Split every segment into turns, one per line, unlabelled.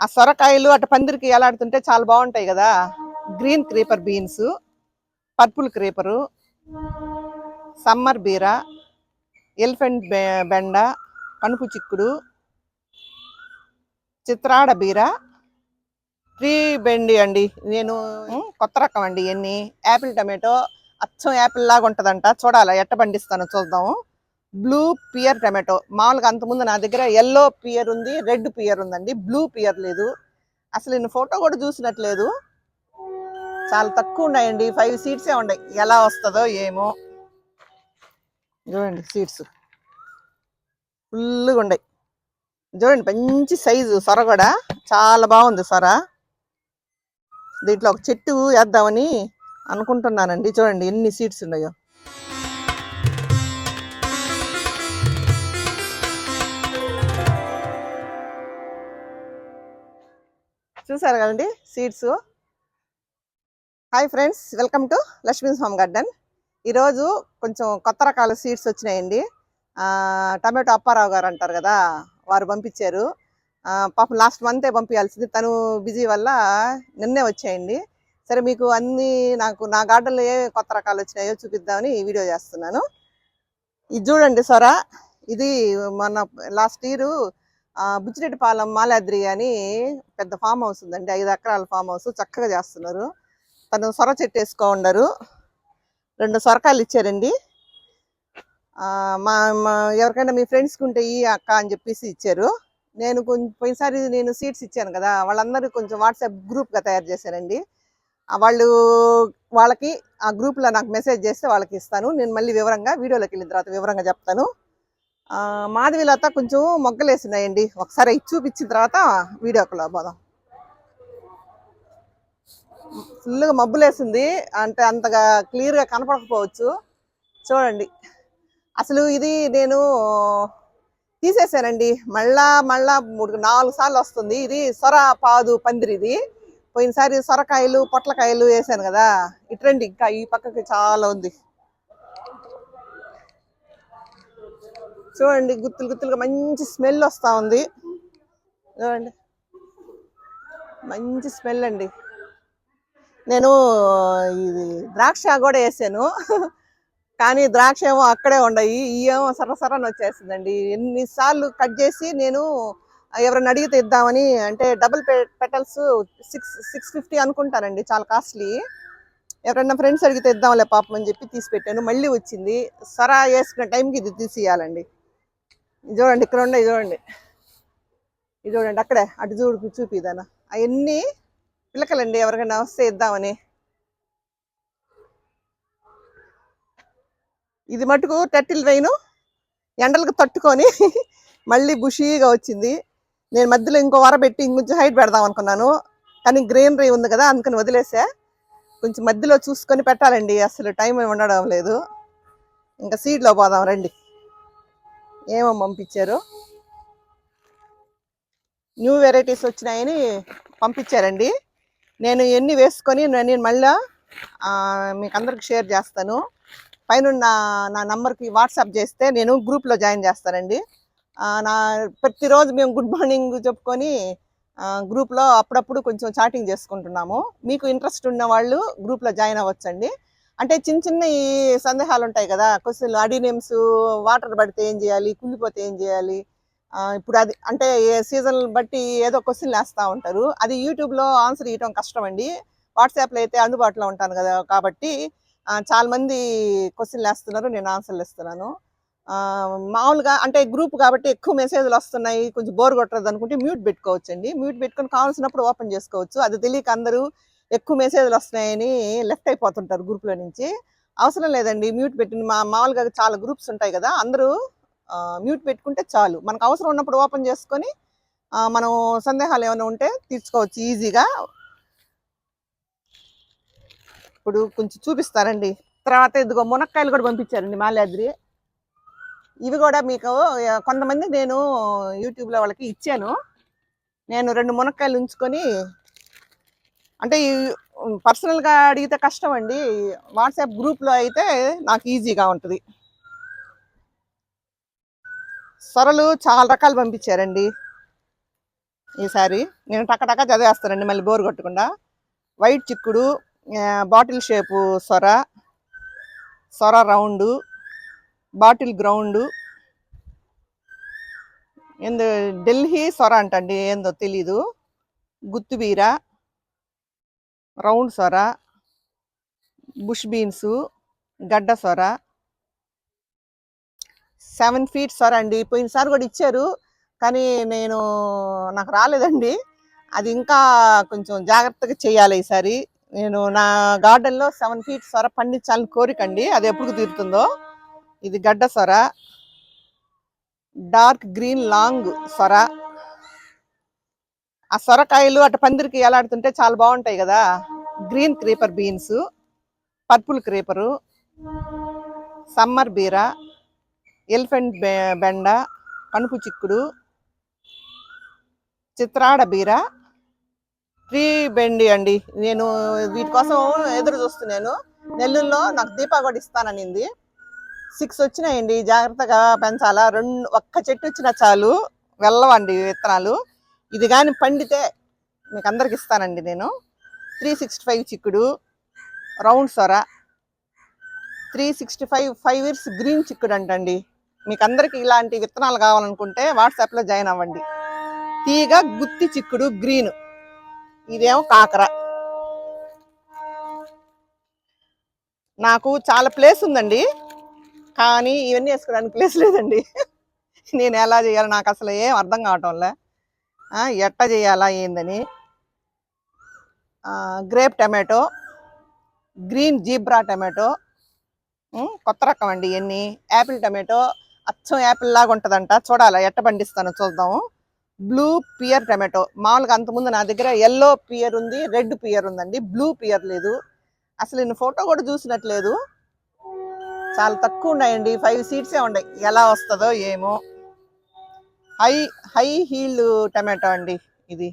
ఆ సొరకాయలు అటు పందిరికి ఎలాడుతుంటే చాలా బాగుంటాయి కదా. Green creeper beans purple creeper summer బీర ఎలిఫెంట్ బెండ కనుపు చిక్కుడు చిత్రాడ బీర ట్రీ బెండి అండి. నేను కొత్త రకం అండి ఇవన్నీ యాపిల్ టమాటో అచ్చం యాపిల్ లాగా ఉంటుందంట. చూడాలా ఎట్ట పండిస్తానో చూద్దాము. Blue pear tomato. మామూలుగా అంతకుముందు నా దగ్గర ఎల్లో పియర్ ఉంది రెడ్ పియర్ ఉందండి. బ్లూ పియర్ లేదు. అసలు నేను ఫోటో కూడా చూసినట్లేదు. చాలా తక్కువ ఉన్నాయండి. ఫైవ్ సీట్సే ఉన్నాయి. ఎలా వస్తుందో ఏమో. చూడండి సీట్స్ ఫుల్గా ఉన్నాయి. చూడండి మంచి సైజు సొర కూడా. చాలా బాగుంది సొర. దీంట్లో ఒక చెట్టు వేద్దామని అనుకుంటున్నానండి. చూడండి ఎన్ని సీట్స్ ఉన్నాయో. చూసారు కదండి seeds hi friends welcome to Lakshmi's home garden ఈరోజు కొంచెం కొత్త రకాల సీడ్స్ వచ్చినాయండి. టమాటో అప్పారావు గారు అంటారు కదా వారు పంపించారు. పాపం లాస్ట్ మంతే పంపించాల్సింది. తను బిజీ వల్ల నిన్నే వచ్చాయండి. సరే మీకు అన్ని నాకు నా గార్డెన్లో ఏ కొత్త రకాలు వచ్చినాయో చూపిద్దామని ఈ వీడియో చేస్తున్నాను. ఇది చూడండి సొర ఇది మన లాస్ట్ ఇయర్ బుచ్చిరెడ్డిపాలెం మాలాద్రి అని పెద్ద ఫామ్ హౌస్ ఉందండి. ఐదు ఎకరాల ఫామ్ హౌస్ చక్కగా చేస్తున్నారు. తను సొర చెట్టు వేసుకో ఉండరు. రెండు సొరకాయలు ఇచ్చారండి. మా మా ఎవరికైనా మీ ఫ్రెండ్స్కి ఉంటే ఈ అక్క అని చెప్పేసి ఇచ్చారు. నేను కొంచెం పోయినసారి నేను సీట్స్ ఇచ్చాను కదా వాళ్ళందరూ కొంచెం వాట్సాప్ గ్రూప్గా తయారు చేశారండి. వాళ్ళు వాళ్ళకి ఆ గ్రూప్లో నాకు మెసేజ్ చేస్తే వాళ్ళకి ఇస్తాను. నేను మళ్ళీ వివరంగా వీడియోలోకి వెళ్ళిన తర్వాత వివరంగా చెప్తాను. మాధవిలత కొంచెం మొగ్గలేసినాయండి ఒకసారి అవి చూపించిన తర్వాత వీడియోకలో పోదాం. ఫుల్గా మబ్బులేసింది. అంటే అంతగా క్లియర్గా కనపడకపోవచ్చు. చూడండి. అసలు ఇది నేను తీసేసానండి. మళ్ళా మళ్ళా మూడు నాలుగు సార్లు వస్తుంది. ఇది సొర పాదు పందిరి ఇది. పోయినసారి సొరకాయలు పొట్లకాయలు వేసాను కదా. ఇట్రండి ఇంకా ఈ పక్కకి చాలా ఉంది. చూడండి గుత్తులు గుత్తులుగా మంచి స్మెల్ వస్తూ ఉంది. చూడండి. మంచి స్మెల్ అండి. నేను ఇది ద్రాక్ష కూడా వేసాను. కానీ ద్రాక్ష ఏమో అక్కడే ఉండయి. ఈ ఏమో సర్ర వచ్చేసిందండి. ఎన్నిసార్లు కట్ చేసి నేను ఎవరైనా అడిగితే ఇద్దామని అంటే double petals six six fifty అనుకుంటానండి. చాలా కాస్ట్లీ. ఎవరైనా ఫ్రెండ్స్ అడిగితే ఇద్దాంలే పాపం అని చెప్పి తీసి పెట్టాను. మళ్ళీ వచ్చింది. సరా వేసుకునే టైంకి ఇది తీసియాలండి ఇది చూడండి ఇక్కడ ఉండే చూడండి ఇది చూడండి అక్కడే అటు చూడు చూపిదానా అవన్నీ పిలకలండి ఎవరికైనా వస్తే ఇద్దామని. ఇది మటుకు టెట్టిల్ రైను ఎండలకు తట్టుకొని మళ్ళీ బుషీగా వచ్చింది. నేను మధ్యలో ఇంకో వర పెట్టి ఇంకొంచెం హైట్ పెడదాం అనుకున్నాను. కానీ గ్రీనరీ ఉంది కదా అందుకని వదిలేసా. కొంచెం మధ్యలో చూసుకొని పెట్టాలండి అసలు టైం ఉండడం లేదు. ఇంకా సీడ్లో పోదాం రండి. ఏమో పంపించారు. న్యూ వెరైటీస్ వచ్చినాయని పంపించారండి. నేను ఎన్ని వేసుకొని నేను మళ్ళా మీకు అందరికి షేర్ చేస్తాను. పైన నా నా నంబర్కి వాట్సాప్ చేస్తే నేను గ్రూప్లో జాయిన్ చేస్తానండి. నా ప్రతిరోజు మేము గుడ్ మార్నింగ్ చెప్పుకొని గ్రూప్లో అప్పుడప్పుడు కొంచెం చాటింగ్ చేసుకుంటున్నాము. మీకు ఇంట్రెస్ట్ ఉన్న వాళ్ళు గ్రూప్లో జాయిన్ అవ్వచ్చండి. అంటే చిన్న చిన్న ఈ సందేహాలు ఉంటాయి కదా క్వశ్చన్లు. అడినేమ్స్ వాటర్ పడితే ఏం చేయాలి? కుళ్ళిపోతే ఏం చేయాలి? ఇప్పుడు అది అంటే సీజన్ బట్టి ఏదో క్వశ్చన్లు వేస్తూ ఉంటారు. అది యూట్యూబ్లో ఆన్సర్ ఇవ్వడం కష్టం అండి వాట్సాప్లో అయితే అందుబాటులో ఉంటాను కదా కాబట్టి చాలామంది చాలా మంది క్వశ్చన్లు వేస్తున్నారు నేను ఆన్సర్లు ఇస్తున్నాను. మామూలుగా అంటే గ్రూప్ కాబట్టి ఎక్కువ మెసేజ్లు వస్తున్నాయి కొంచెం బోర్ కొట్టదు అనుకుంటే మ్యూట్ పెట్టుకోవచ్చు అండి మ్యూట్ పెట్టుకొని కావాల్సినప్పుడు ఓపెన్ చేసుకోవచ్చు. అది తెలియక అందరూ ఎక్కువ మెసేజ్లు వస్తున్నాయని లెఫ్ట్ అయిపోతుంటారు గ్రూప్లో నుంచి. అవసరం లేదండి మ్యూట్ పెట్టింది మా మామూలుగా చాలా గ్రూప్స్ ఉంటాయి కదా అందరూ మ్యూట్ పెట్టుకుంటే చాలు. మనకు అవసరం ఉన్నప్పుడు ఓపెన్ చేసుకొని మనం సందేహాలు ఏమైనా ఉంటే తీర్చుకోవచ్చు ఈజీగా. ఇప్పుడు కొంచెం చూపిస్తారండి తర్వాత ఇదిగో మునక్కాయలు కూడా పంపించారండి మాలాద్రి. ఇవి కూడా మీకు కొంతమంది నేను యూట్యూబ్లో వాళ్ళకి ఇచ్చాను. నేను రెండు మునక్కాయలు ఉంచుకొని అంటే పర్సనల్గా అడిగితే కష్టం అండి. వాట్సాప్ గ్రూప్లో అయితే నాకు ఈజీగా ఉంటుంది. సొరలు చాలా రకాలు పంపించారండి. ఈసారి నేను టకటక చదివేస్తానండి మళ్ళీ బోర్ కొట్టకుండా. వైట్ చిక్కుడు బాటిల్ షేపు సొర సొర రౌండు బాటిల్ గ్రౌండు. ఏందో ఢిల్లీ సొర అంటండి ఏందో తెలీదు. గుత్తుబీర రౌండ్ సొర బుష్ బీన్స్ గడ్డ సొర. సెవెన్ ఫీట్ సొర అండి. పోయినసారి కూడా ఇచ్చారు. కానీ నేను నాకు రాలేదండి. అది ఇంకా కొంచెం జాగ్రత్తగా చేయాలి ఈసారి. నేను నా గార్డెన్లో సెవెన్ ఫీట్ సొర పండించాలని కోరికండి. అది ఎప్పుడు తీరుతుందో ఇది గడ్డ సొర. డార్క్ గ్రీన్ లాంగ్ సొర. ఆ సొరకాయలు అటు పందిరికి ఎలాడుతుంటే చాలా బాగుంటాయి కదా. Green creeper beans purple creeper summer బీర ఎలిఫెంట్ బె- బెండ కణుపు చిక్కుడు చిత్రాడ బీర ట్రీ బెండి అండి. నేను వీటి కోసం ఎదురు చూస్తున్నాను. నెల్లూరులో నాకు దీపా కూడా ఇస్తాననింది. సిక్స్ వచ్చినాయండి. జాగ్రత్తగా పెంచాలా. రెండు ఒక్క చెట్టు వచ్చినా చాలు. వెళ్ళవండి విత్తనాలు. ఇది కానీ పండితే మీకు అందరికి ఇస్తానండి నేను. త్రీ సిక్స్టీ ఫైవ్ చిక్కుడు రౌండ్ సొర three sixty five five years green చిక్కుడు అంటండి. మీకు అందరికి ఇలాంటి విత్తనాలు కావాలనుకుంటే వాట్సాప్లో జాయిన్ అవ్వండి. తీగ గుత్తి చిక్కుడు గ్రీన్. ఇదేమో కాకర. నాకు చాలా ప్లేస్ ఉందండి. కానీ ఇవన్నీ వేసుకోవడానికి ప్లేస్ లేదండి. నేను ఎలా చేయాలో నాకు అసలు ఏం అర్థం కావటంలే ఎట్ట చేయాలా ఏందని? Grape tomato green zebra tomato కొత్త రకం అండి ఇవన్నీ యాపిల్ టమాటో అచ్చం యాపిల్ లాగా ఉంటుందంట. చూడాలా ఎట్ట పండిస్తానో చూద్దాము బ్లూ పియర్ టమాటో. మామూలుగా అంతకుముందు నా దగ్గర ఎల్లో పియర్ ఉంది రెడ్ పియర్ ఉందండి. బ్లూ పియర్ లేదు. అసలు నేను ఫోటో కూడా చూసినట్లేదు. చాలా తక్కువ ఉన్నాయండి. ఫైవ్ సీట్సే ఉన్నాయి ఎలా వస్తుందో ఏమో. హై హై హీల్ టమాటో అండి ఇది.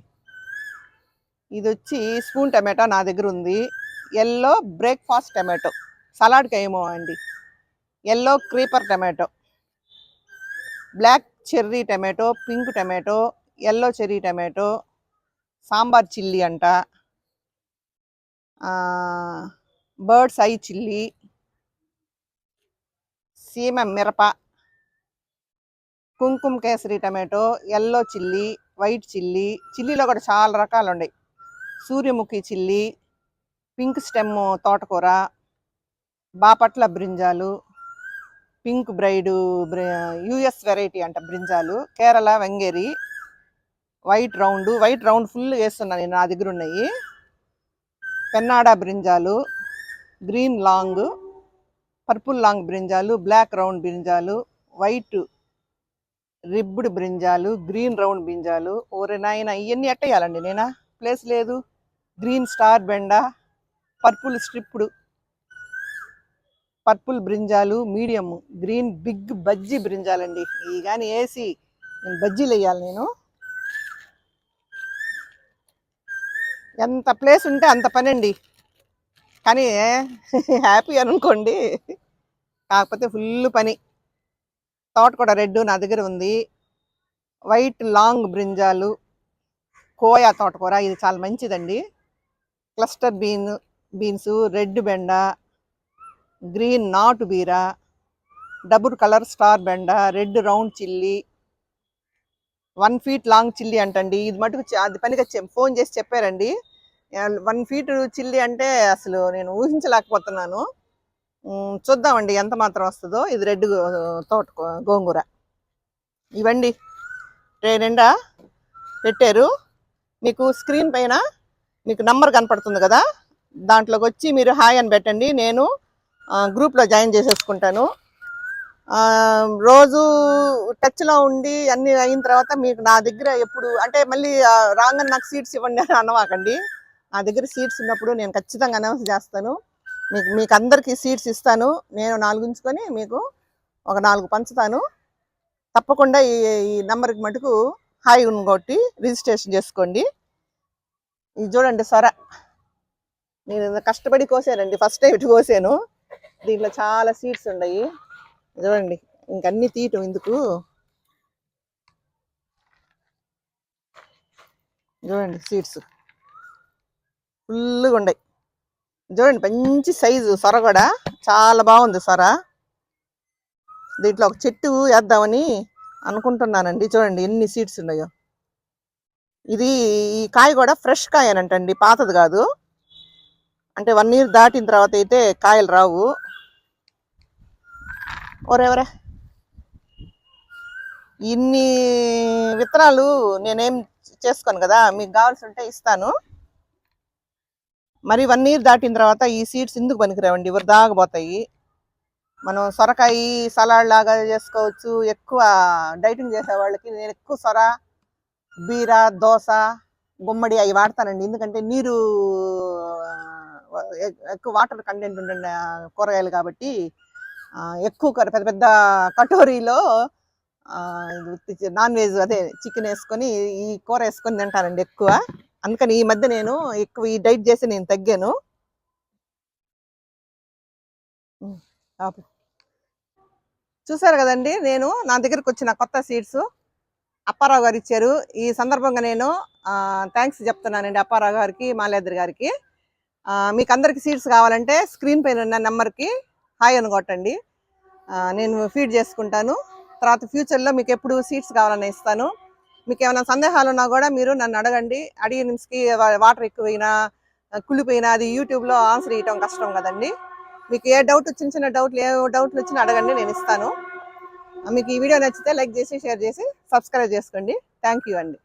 ఇది వచ్చి స్పూన్ టమాటో నా దగ్గర ఉంది. Yellow breakfast tomato. సలాడ్కి ఏమో అండి. Yellow creeper tomato. Black cherry tomato pink tomato yellow cherry tomato sambar chilli అంట. బర్డ్స్ ఐ చిల్లీ సీమ మిరప. కుంకుమ kesari tomato yellow chilli white chilli చిల్లీలో కూడా చాలా రకాలు ఉన్నాయి సూర్యముఖి చిల్లీ పింక్ స్టెమ్ తోటకూర Bapatla brinjal pink bride US variety అంట brinjal Kerala Vengeri white round white round full వేస్తున్నా నేను నా దగ్గర ఉన్నాయి Pennada brinjal green long purple long brinjal black round brinjal white ribbed brinjal green round brinjal ఓరే నాయన ఇవన్నీ ఎట్టేయాలండి నేనా? ప్లేస్ లేదు. గ్రీన్ స్టార్ బెండ purple striped purple brinjal medium green big bajji బ్రింజాలండి. ఇవి కానీ వేసి నేను బజ్జీలు వేయాలి నేను. ఎంత ప్లేస్ ఉంటే అంత పని అండి కానీ హ్యాపీ అనుకోండి. కాకపోతే ఫుల్ పని. తోట కూడా రెడ్ నా దగ్గర ఉంది. వైట్ లాంగ్ బ్రింజాలు కోయా తోటకూర ఇది చాలా మంచిదండి. క్లస్టర్ బీన్ బీన్స్ రెడ్ బెండ గ్రీన్ నాటు బీర డబుల్ కలర్ స్టార్ బెండ red round chilli one feet long chilli అంటండి. ఇది మటుకు అది పనిగా చె- ఫోన్ చేసి చెప్పారండి. వన్ ఫీట్ చిల్లీ అంటే అసలు నేను ఊహించలేకపోతున్నాను. చూద్దామండి ఎంత మాత్రం వస్తుందో. ఇది రెడ్ తోట గోంగూర. ఇవ్వండి రే నిండా పెట్టారు. మీకు స్క్రీన్ పైన మీకు నంబర్ కనపడుతుంది కదా? దాంట్లోకి వచ్చి మీరు హాయ్ అని పెట్టండి. నేను గ్రూప్లో జాయిన్ చేసేసుకుంటాను. రోజు టచ్లో ఉండి అన్ని అయిన తర్వాత మీకు నా దగ్గర ఎప్పుడు అంటే మళ్ళీ రాగానే నాకు సీట్స్ ఇవ్వండి అని అనవాకండి. నా దగ్గర సీట్స్ ఉన్నప్పుడు నేను ఖచ్చితంగా అనౌన్స్ చేస్తాను. మీకు మీకు అందరికీ సీట్స్ ఇస్తాను. నేను నాలుగు ఉంచుకొని మీకు ఒక నాలుగు పంచుతాను. తప్పకుండా ఈ ఈ నెంబర్కి మటుకు హాయ్ కొట్టి రిజిస్ట్రేషన్ చేసుకోండి. ఇది చూడండి సొర. నేను కష్టపడి కోసానండి. ఫస్ట్ టైం ఇటు కోసాను. దీంట్లో చాలా సీడ్స్ ఉన్నాయి. చూడండి ఇంకన్నీ తీయటం ఎందుకు? చూడండి సీడ్స్. ఫుల్గా ఉన్నాయి చూడండి మంచి సైజు సొర కూడా. చాలా బాగుంది సొర. దీంట్లో ఒక చెట్టు వేద్దామని అనుకుంటున్నానండి. చూడండి ఎన్ని సీడ్స్ ఉన్నాయో. ఇది ఈ కాయ కూడా ఫ్రెష్ కాయనంటండి పాతది కాదు. అంటే వన్ ఇయర్ దాటిన తర్వాత అయితే కాయలు రావు. ఒరేవరే ఇన్ని విత్తనాలు నేనేం చేసుకోను కదా మీకు కావాల్సి ఉంటే ఇస్తాను. మరి వన్ ఇయర్ దాటిన తర్వాత ఈ సీడ్స్ ఎందుకు పనికిరావండి? ఎవరు దాగపోతాయి మనం సొరకాయ సలాడ్ లాగా చేసుకోవచ్చు. ఎక్కువ డైటింగ్ చేసే వాళ్ళకి నేను ఎక్కువ సొర బీర దోశ గుమ్మడి అవి వాడతానండి. ఎందుకంటే నీరు ఎక్కువ వాటర్ కంటెంట్ ఉండే కూరగాయలు కాబట్టి ఎక్కువ పెద్ద పెద్ద కటోరీలో నాన్ వెజ్ అదే చికెన్ వేసుకొని ఈ కూర వేసుకొని తింటానండి ఎక్కువ. అందుకని ఈ మధ్య నేను ఎక్కువ ఈ డైట్ చేసి నేను తగ్గాను. చూసారు కదండి నేను నా దగ్గరకు వచ్చిన కొత్త సీడ్స్ అప్పారావు గారు ఇచ్చారు. ఈ సందర్భంగా నేను థ్యాంక్స్ చెప్తున్నానండి అప్పారావు గారికి మాలేద్రి గారికి. మీకు అందరికి సీడ్స్ కావాలంటే స్క్రీన్ పైన ఉన్న నెంబర్కి హాయ్ అని కొట్టండి నేను ఫీడ్ చేసుకుంటాను. తర్వాత ఫ్యూచర్లో మీకు ఎప్పుడు సీడ్స్ కావాలని ఇస్తాను. మీకు ఏమైనా సందేహాలు ఉన్నా కూడా మీరు నన్ను అడగండి. అడిగిన నిమిషంకి వాటర్ ఎక్కువైనా కుళ్ళిపోయినా అది యూట్యూబ్లో ఆన్సర్ ఇవ్వటం కష్టం కదండి. మీకు ఏ డౌట్ చిన్న చిన్న డౌట్లు ఏ డౌట్లు వచ్చినా అడగండి నేను ఇస్తాను. మీకు ఈ వీడియో నచ్చితే లైక్ చేసి షేర్ చేసి సబ్స్క్రైబ్ చేసుకోండి. థ్యాంక్ యూ అండి.